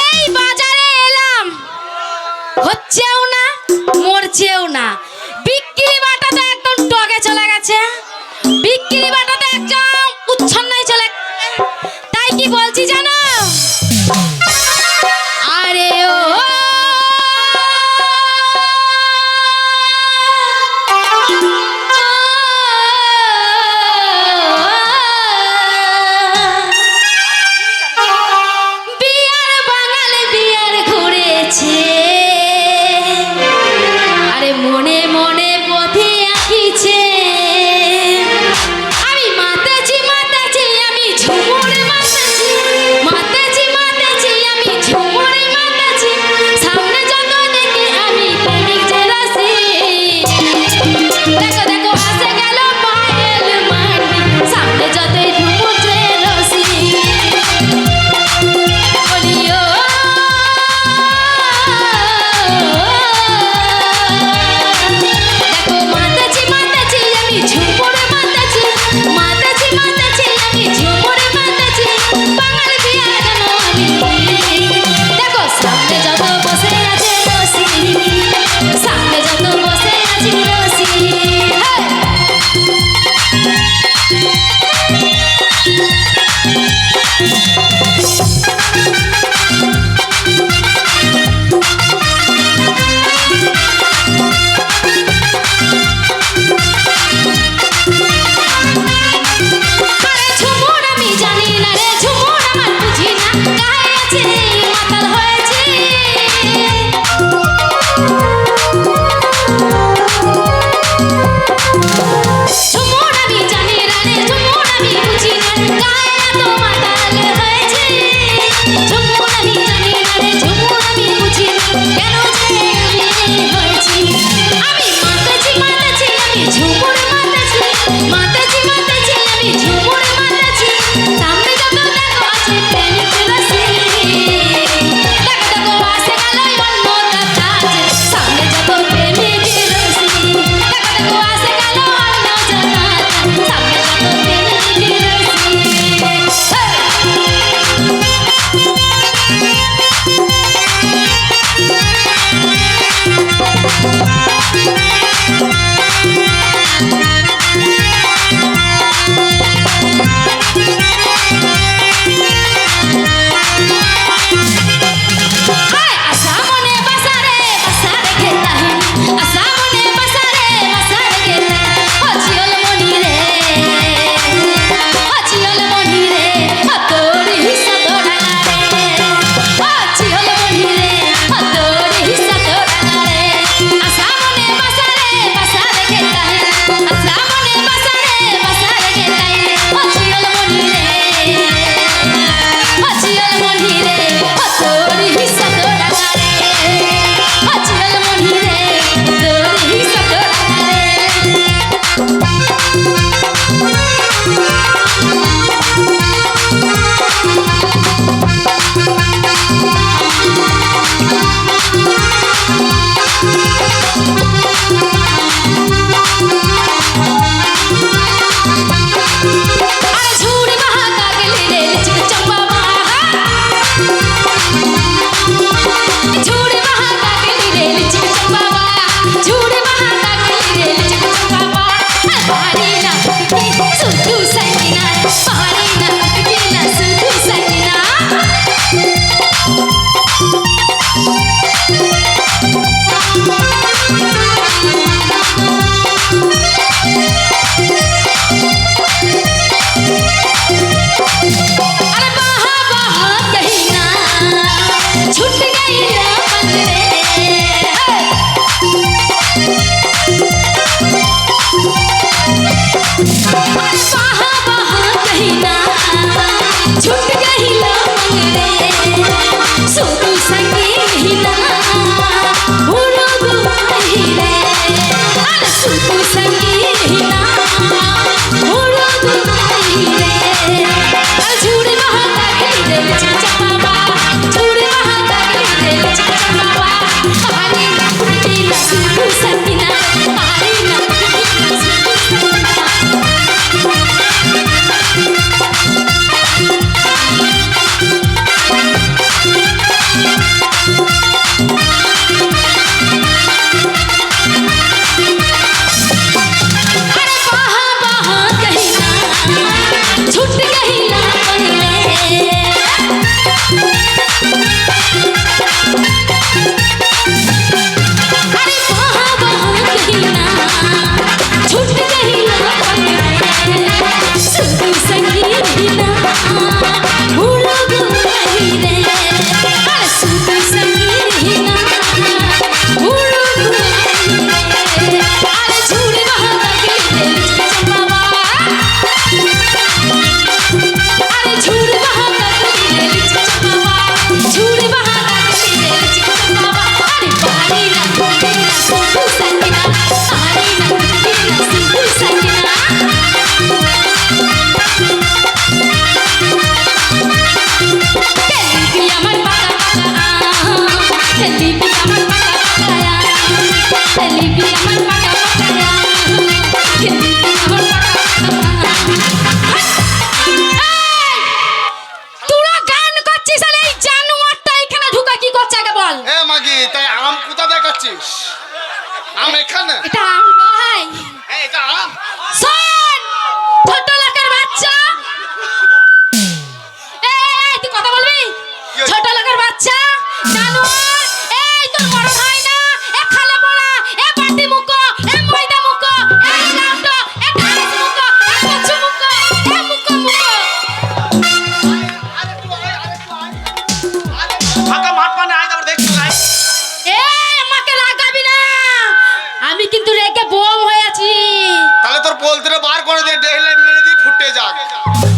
এই বাজারে এলাম। হচ্ছেও না, মরছেও না। বিক্রি বাটা তো একদম টগে চলে গেছে। বিক্রি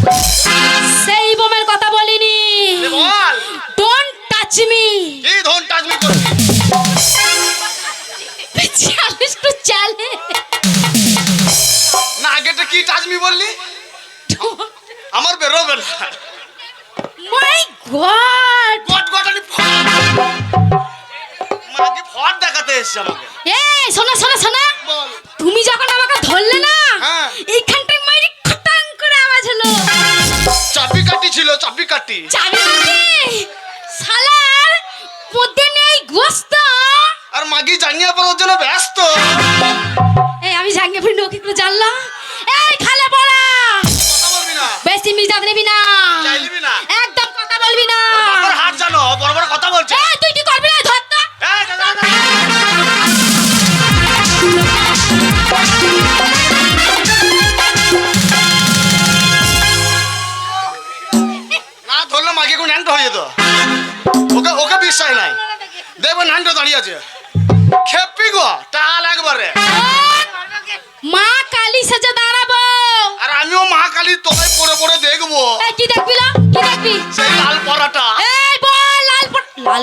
সেই Hola.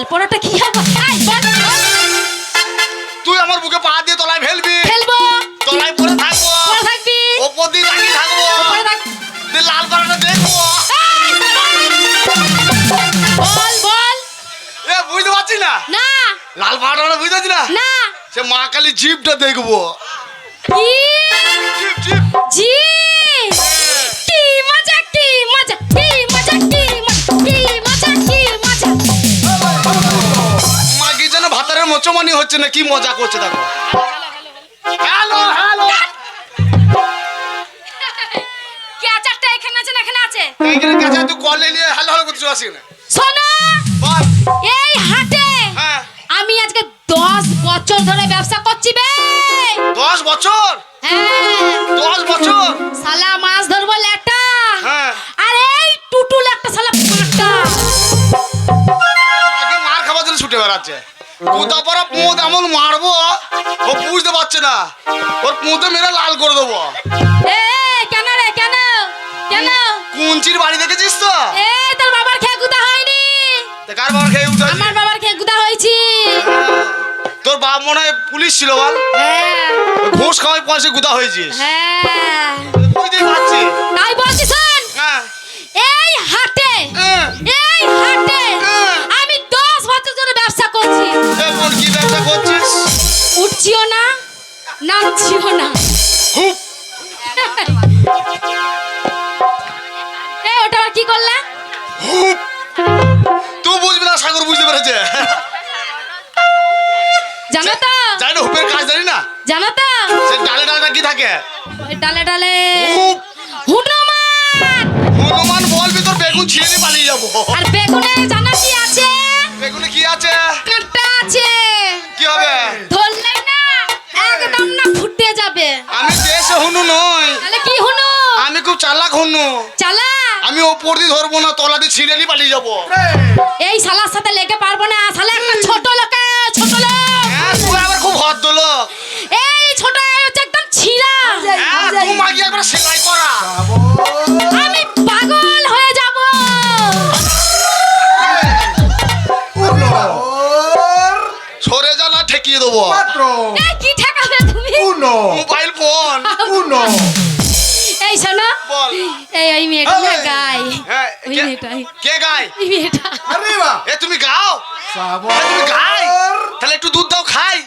পর কি হবে। তুই আমার বুকে পা দিয়ে তলায় ফেলবি। খেলব তলায় পড়ে থাকব। পরে থাকবি। ওপর দিয়ে তাকিয়ে থাকব। পরে থাক। দিয়ে লাল পরাটা দেখব। বল বল। এ বুঝতে পারছি না। না। লাল পাহাড়টা মানে বুঝতে পারছি না। না। সে মা কালী জিপটা দেখব। কি? জিপ। জিপ? ভাতারের হচ্ছে না কি মজা করছে দেখো। Hello hello. কে আচারটা এখানে আছে না এখানে আছে? এইখানে তুই কল নিয়ে হ্যালো হ্যালো করতে আসি না শোনো এই হাটে হ্যাঁ। আমি আজকে দশ বছর ধরে ব্যবসা করছি বে। দশ বছর? হ্যাঁ। দশ বছর? শালা মাছ ধরবো লেটা হ্যাঁ। আর এই টুটুল একটা শালা পাটা। মাকে মার খাবার জন্য ছুটে বেড়াচ্ছে। কোথা পরা পুঁত এমন মারবো ও বুঝতে পারছে না। ওর পুঁতে মেরে লাল করে দেবো। কেন রে কেন? কেন? কুঞ্চির বাড়ি দেখেছিস তো? এ তোর বাবার খেয়ে গুদা হয়নি কার বাবার খেয়ে উঠে আমার বাবার খেয়ে গুদা হয়েছি। তোর বাপ মনে হয় পুলিশ ছিল বল? হ্যাঁ। ঘুষ খাওয়াই পয়সা গুদা হয়েছিস। হ্যাঁ। বুঝতেই পারছি তাই বলছি উঠছিও না নামছিও না। ওটা আবার কি তুই বুঝবি না সাগর বুঝতে পেরেছে। জানো তো? জানি হুপের কাজ জানি না? জানো তো? সে ডালে ডালটা কি থাকে? ওই ডালে ডালে। হনুমান! হনুমান বলবি বেগুন ছিঁড়ে পালিয়ে যাব। আর বেগুনে চালাক হুনু। চালা আমি ওপর দিয়ে ধরবো না তলা দিয়ে ছিঁড়ে নিয়ে পালিয়ে যাব। এই শালার সাথে লেগে পারব না শালা একটা ছোট এই ওই মেয়েটা না এই। হ্যাঁ ওই মেয়েটাই কে গায়? ওই মেয়েটা। Arriba. এ তুমি গাও? তুমি গাই? তাহলে একটু দুধ দাও খাই।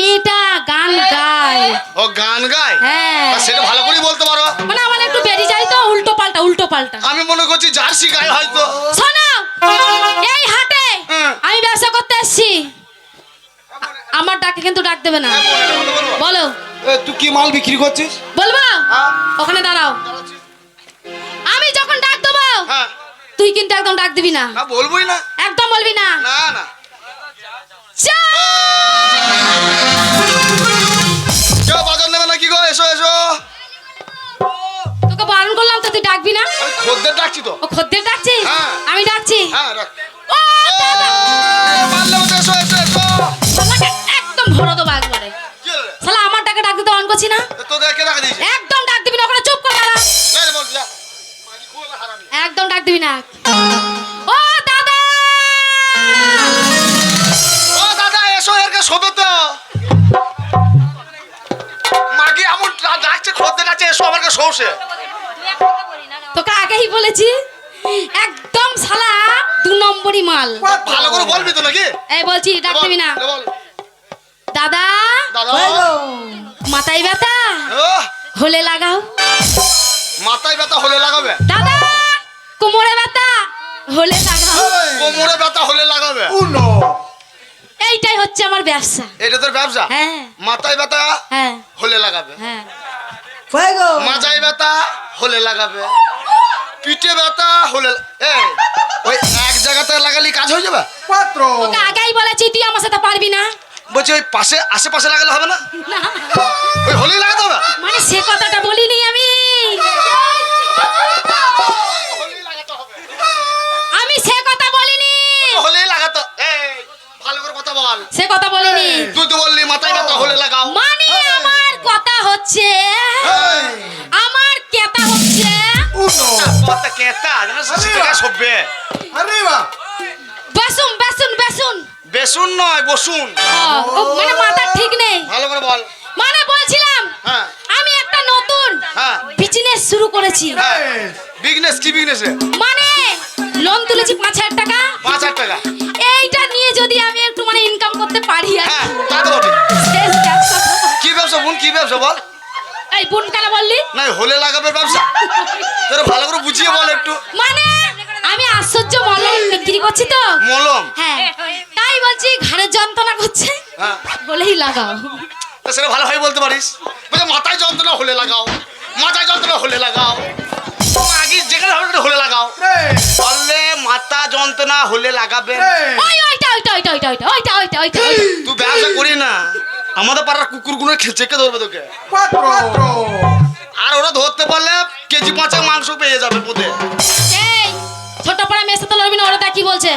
মেয়েটা গান গায়। ও গান গায়? হ্যাঁ। সেটা ভালো করে বলতে পারো। মানে আমার একটু বেরিয়ে যায় তো উল্টো পাল্টা উল্টো পাল্টা। আমি মনে করছি জার্সি গায়ে হয়তো। শোনো এই হাটে আমি ব্যবসা করতে এসেছি। আমার ডাকে কিন্তু ডাক দেবে না। বলো তুই কি মাল বিক্রি করছিস? বলব? হ্যাঁ। ওখানে দাঁড়াও। আমি যখন ডাক দেবো হ্যাঁ। তুই কিন্তু একদম ডাক দিবি না। না বলবোই না। একদম বলবি না। না না। চা! কেউ বাজার নেবে নাকি গো? এসো এসো। তোকে বারণ করলাম তো তুই ডাকবি না? খদ্দের ডাকছি তো। ও খদ্দের ডাকছিস হ্যাঁ। আমি ডাকছি? হ্যাঁ রাখ। ও, দাদা! এই, মতো এসো এসো এসো। শালাকে একদম ভরো দেবো একবারে। কি শালা আমার ডাকে ডাক দিতে অন করছি না? তোদের কে ডাকা দিয়েছে? একদম ডাক দিবি না ওখানে চুপ কর দাঁড়া একদম ডাক দিবি না। ও দাদা! ও দাদা এসো এরকে শোবে তো। খদ্দের ডাকছে এসো আমার কাছে শোষে তোকে আগেই বলেছি একদম শালা দু নম্বরই মাল। ভালো করে বলবি তো নাকি? এই বলছি ডাক দিবি না। দাদা দাদা? মাথায় ব্যথা? হলে লাগাও। মাথায় ব্যথা হলে লাগাবে? দাদা কোমরে ব্যথা? হলে লাগাও। কোমরে ব্যথা হলে লাগাবে? এইটাই হচ্ছে আমার ব্যবসা। এটা তোর ব্যবসা? হ্যাঁ। মাথায় ব্যথা হ্যাঁ। হলে লাগাবে? হ্যাঁ। মাজায় ব্যথা হলে লাগাবে। পিঠে ব্যথা হলে এই ওই এক জায়গাতে লাগালি কাজ হয়ে যাবে? তোকে আগেই বলেছি তুই আমার সাথে পারবি না। বলছি ওই পাশে আশেপাশে লাগালে হবে না। ওই হলেই লাগাতে হবে? মানে সে কথাটা বলিনি আমি। কেতা জানো শিক্ষা সভ্যে বেসুন বেসুন বেসুন বেসুন নয় বসুন ও, ও, মানে মাথা ঠিক নেই ভালো করে বল মানে বলছিলাম হ্যাঁ আমি একটা নতুন হ্যাঁ বিজনেস শুরু করেছি বিজনেস কি বিজনেস মানে লোন তুলেছি পাঁচ হাজার টাকা পাঁচ হাজার টাকা এইটা নিয়ে যদি আমি একটু মানে ইনকাম করতে পারি আর হ্যাঁ তা তো শেষ কি ব্যবসা বোন কি ব্যবসা বল ভাই বুন কালা বললি? না হলে লাগাবে ব্যবসা। তোর ভালো করে বুঝিয়ে বল একটু। মানে আমি আশ্চর্য মলম বিক্রি করছি তো। মলম? হ্যাঁ, হ্যাঁ, হ্যাঁ। তাই বলছি ঘরে যন্ত্রণা করছে। হ্যাঁ। বলেই লাগাও। তা সেটা ভালো হয় বলতে পারিস। মানে মাথায় যন্ত্রণা হলে লাগাও। মাথায় যন্ত্রণা হলে লাগাও। আগে যেখানে হলে লাগাও। বললে মাথা যন্ত্রণা হলে লাগাবে। ওই ওইটা ওইটা ওইটা ওইটা ওইটা ওইটা ওইটা। তুই ব্যবসা করি না। আমাদের পাড়ার কুকুরগুলো কে ধরবে তোকে? আর ওরা ধরতে পারলে কেজি পাঁচেক মাংস পেয়ে যাবে পোতে ছোট পাড়া মেসে তো লড়বি না ওরা তা কি বলছে।